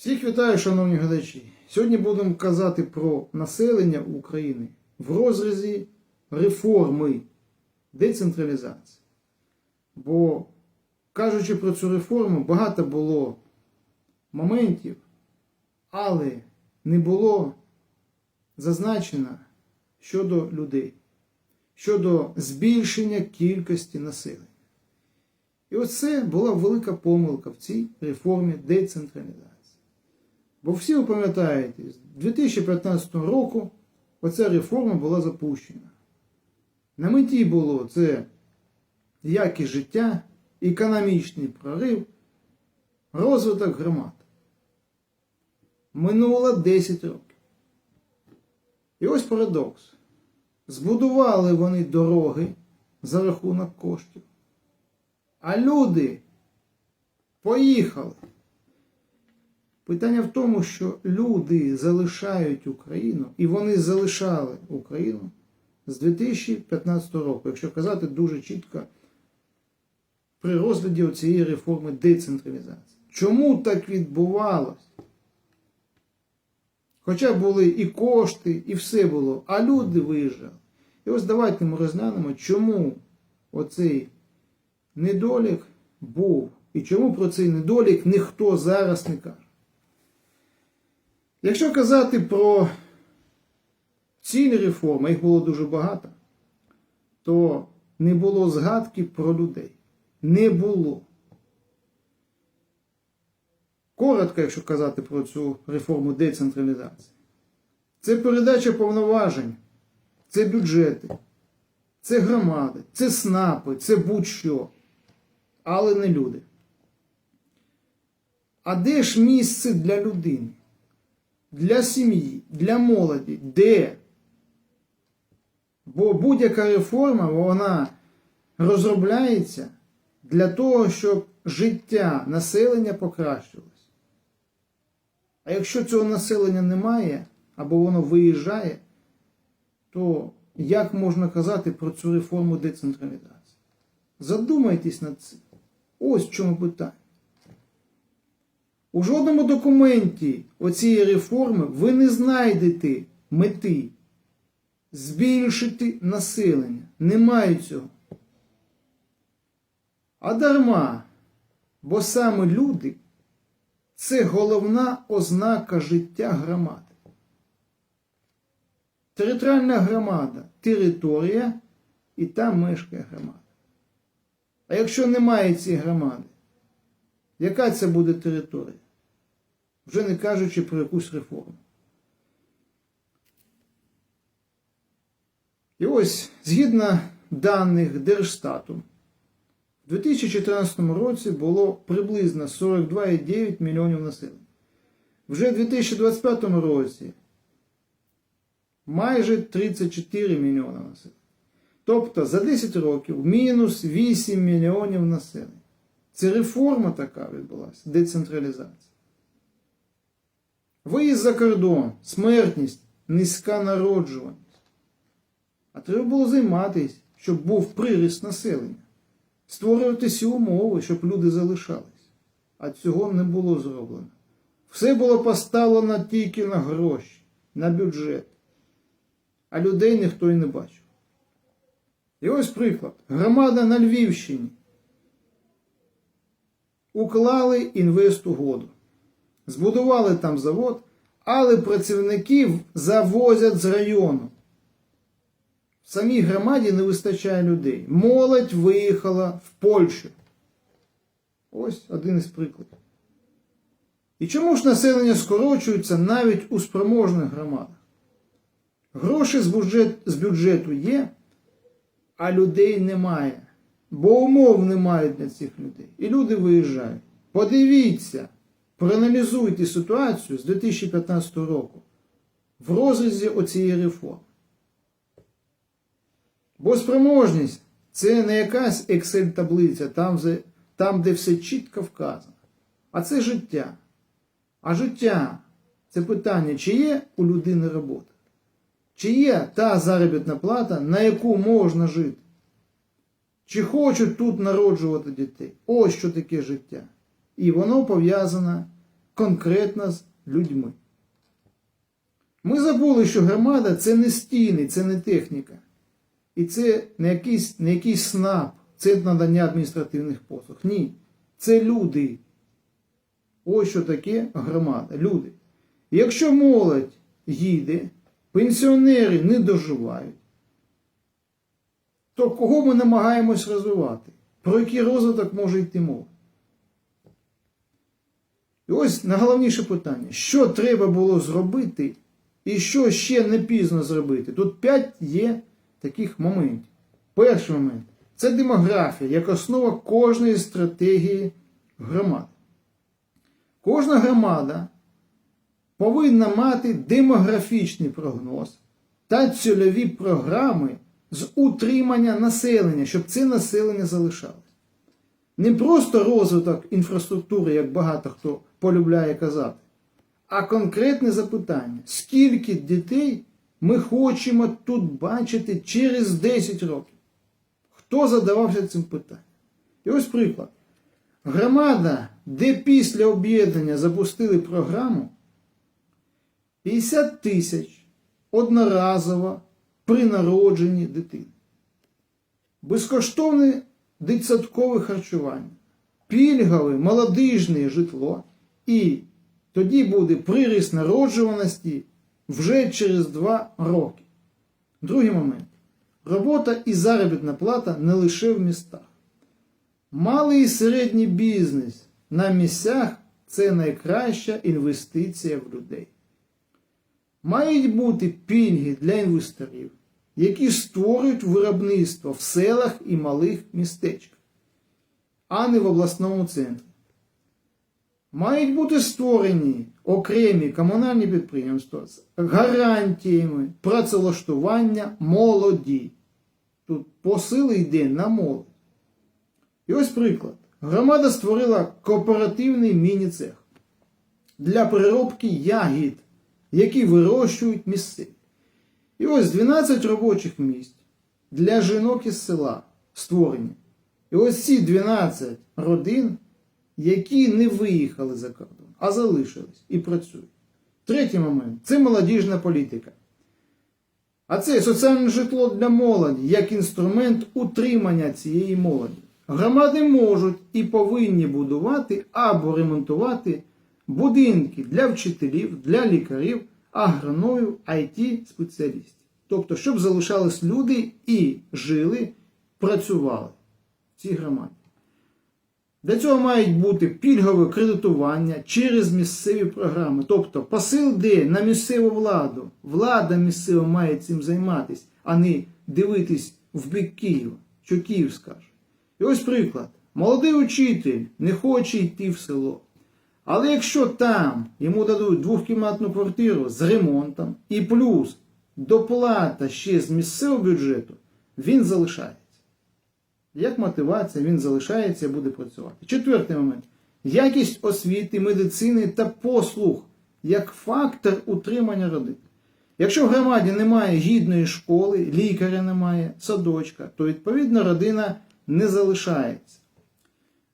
Всіх вітаю, шановні глядачі. Сьогодні будемо казати про населення України в розрізі реформи децентралізації. Бо, кажучи про цю реформу, багато було моментів, але не було зазначено щодо людей, щодо збільшення кількості населення. І оце була велика помилка в цій реформі децентралізації. Бо всі ви пам'ятаєте, з 2015 року оця реформа була запущена. На меті було це якість життя, економічний прорив, розвиток громад. Минуло 10 років. І ось парадокс. Збудували вони дороги за рахунок коштів. А люди поїхали. Питання в тому, що люди залишають Україну, і вони залишали Україну з 2015 року, якщо казати дуже чітко при розгляді цієї реформи децентралізації. Чому так відбувалось? Хоча були і кошти, і все було, а люди виїжджали. І ось давайте ми розглянемо, чому оцей недолік був. І чому про цей недолік ніхто зараз не каже. Якщо казати про цілі реформи, їх було дуже багато, то не було згадки про людей. Не було. Коротко, якщо казати про цю реформу децентралізації, це передача повноважень, це бюджети, це громади, це СНАПи, це будь-що, але не люди. А де ж місце для людини? Для сім'ї, для молоді, де? Бо будь-яка реформа вона розробляється для того, щоб життя населення покращилось. А якщо цього населення немає, або воно виїжджає, то як можна казати про цю реформу децентралізації? Задумайтесь над цим. Ось в чому питання. У жодному документі оцієї реформи ви не знайдете мети збільшити населення. Немає цього. А дарма, бо саме люди це головна ознака життя громади. Територіальна громада територія і там мешкає громада. А якщо немає цієї громади, яка це буде територія? Вже не кажучи про якусь реформу. І ось, згідно даних Держстату, в 2014 році було приблизно 42,9 мільйонів населення. Вже в 2025 році майже 34 мільйона населення. Тобто за 10 років мінус 8 мільйонів населення. Це реформа така відбулася, децентралізація. Виїзд за кордон, смертність, низька народжуваність. А треба було займатися, щоб був приріст населення, створювати всі умови, щоб люди залишались. А цього не було зроблено. Все було поставлено тільки на гроші, на бюджет. А людей ніхто і не бачив. І ось приклад. Громада на Львівщині уклали інвестугоду. Збудували там завод, але працівників завозять з району. В самій громаді не вистачає людей. Молодь виїхала в Польщу. Ось один із прикладів. І чому ж населення скорочується навіть у спроможних громадах? Гроші з бюджету є, а людей немає. Бо умов немає для цих людей. І люди виїжджають. Подивіться, проаналізуйте ситуацію з 2015 року в розрізі оцієї реформи. Бо спроможність це не якась Excel-таблиця, там, там, де все чітко вказано. А це життя. А життя це питання, чи є у людини робота, чи є та заробітна плата, на яку можна жити. Чи хочуть тут народжувати дітей? Ось що таке життя. І воно пов'язане конкретно з людьми. Ми забули, що громада це не стіни, це не техніка. І це не якийсь, не якийсь СНАП, це надання адміністративних послуг. Ні. Це люди. Ось що таке громада. Люди. Якщо молодь їде, пенсіонери не доживають, то кого ми намагаємось розвивати? Про який розвиток може йти мова? І ось найголовніше питання: що треба було зробити, і що ще не пізно зробити? Тут п'ять є таких моментів. Перший момент це демографія як основа кожної стратегії громади. Кожна громада повинна мати демографічний прогноз та цільові програми з утримання населення, щоб це населення залишалось. Не просто розвиток інфраструктури, як багато хто полюбляє казати, а конкретне запитання: скільки дітей ми хочемо тут бачити через 10 років? Хто задавався цим питанням? І ось приклад. Громада, де після об'єднання запустили програму, 50 тисяч одноразово при народженні дитини. Безкоштовне дитсадкове харчування, пільгове молодижне житло і тоді буде приріст народжуваності вже через 2 роки. Другий момент. Робота і заробітна плата не лише в містах. Малий і середній бізнес на місцях це найкраща інвестиція в людей. Мають бути пільги для інвесторів, які створюють виробництво в селах і малих містечках, а не в обласному центрі. Мають бути створені окремі комунальні підприємства з гарантіями працевлаштування молоді. Тут посили йде на молодь. І ось приклад. Громада створила кооперативний міні-цех для переробки ягід, які вирощують місцеві. І ось 12 робочих місць для жінок із села створені. І ось ці 12 родин, які не виїхали за кордон, а залишились і працюють. Третій момент це молодіжна політика. А це соціальне житло для молоді як інструмент утримання цієї молоді. Громади можуть і повинні будувати або ремонтувати будинки для вчителів, для лікарів, агрономів, it спеціалістів. Тобто, щоб залишались люди і жили, працювали в цій громаді. Для цього мають бути пільгове кредитування через місцеві програми. Тобто посил де на місцеву владу. Влада місцева має цим займатися, а не дивитись в бік Києва, що Київ скаже. І ось приклад. Молодий учитель не хоче йти в село. Але якщо там йому дадуть двохкімнатну квартиру з ремонтом і плюс доплата ще з місцевого бюджету, він залишається. Як мотивація, він залишається і буде працювати. Четвертий момент. Якість освіти, медицини та послуг як фактор утримання родин. Якщо в громаді немає гідної школи, лікаря немає, садочка, то відповідно родина не залишається.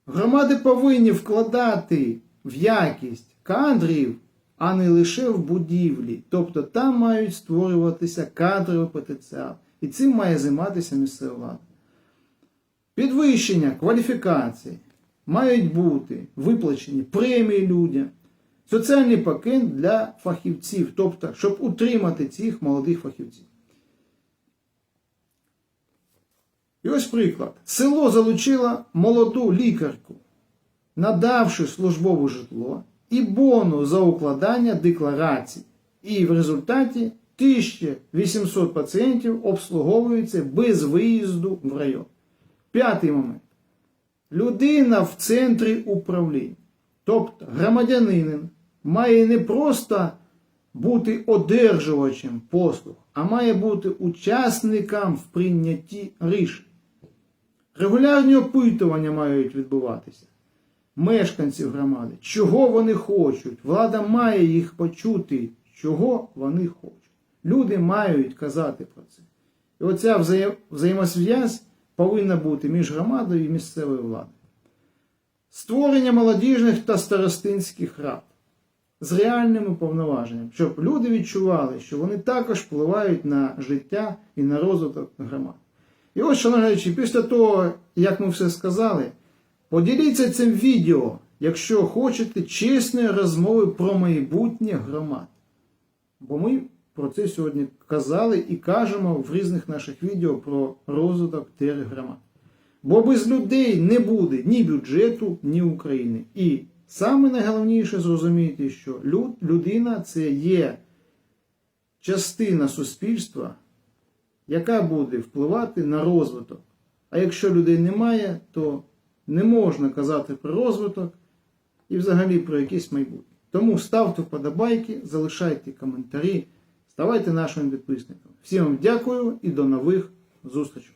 Громади повинні вкладати в якість кадрів, а не лише в будівлі. Тобто там мають створюватися кадровий потенціал. І цим має займатися місцева влада. Підвищення кваліфікації мають бути виплачені премії людям, соціальний пакет для фахівців, тобто, щоб утримати цих молодих фахівців. І ось приклад. Село залучило молоду лікарку, надавши службове житло і бонус за укладання декларацій. І в результаті 1800 пацієнтів обслуговуються без виїзду в район. П'ятий момент. Людина в центрі управління. Тобто громадянин має не просто бути одержувачем послуг, а має бути учасником в прийнятті рішень. Регулярні опитування мають відбуватися. Мешканців громади, чого вони хочуть. Влада має їх почути, чого вони хочуть. Люди мають казати про це. І оця взаєм... взаємосв'язь повинна бути між громадою і місцевою владою. Створення молодіжних та старостинських рад. з реальними повноваженнями, щоб люди відчували, що вони також впливають на життя і на розвиток громад. І ось, шановні після того, як ми все сказали, поділіться цим відео, якщо хочете чесної розмови про майбутнє громад. Бо ми про це сьогодні казали і кажемо в різних наших відео про розвиток тергромад. Бо без людей не буде ні бюджету, ні України. І саме найголовніше зрозуміти, що люд, людина це є частина суспільства, яка буде впливати на розвиток. А якщо людей немає, то не можна казати про розвиток і взагалі про якесь майбутнє. Тому ставте вподобайки, залишайте коментарі, ставайте нашим підписником. Всім вам дякую і до нових зустрічей.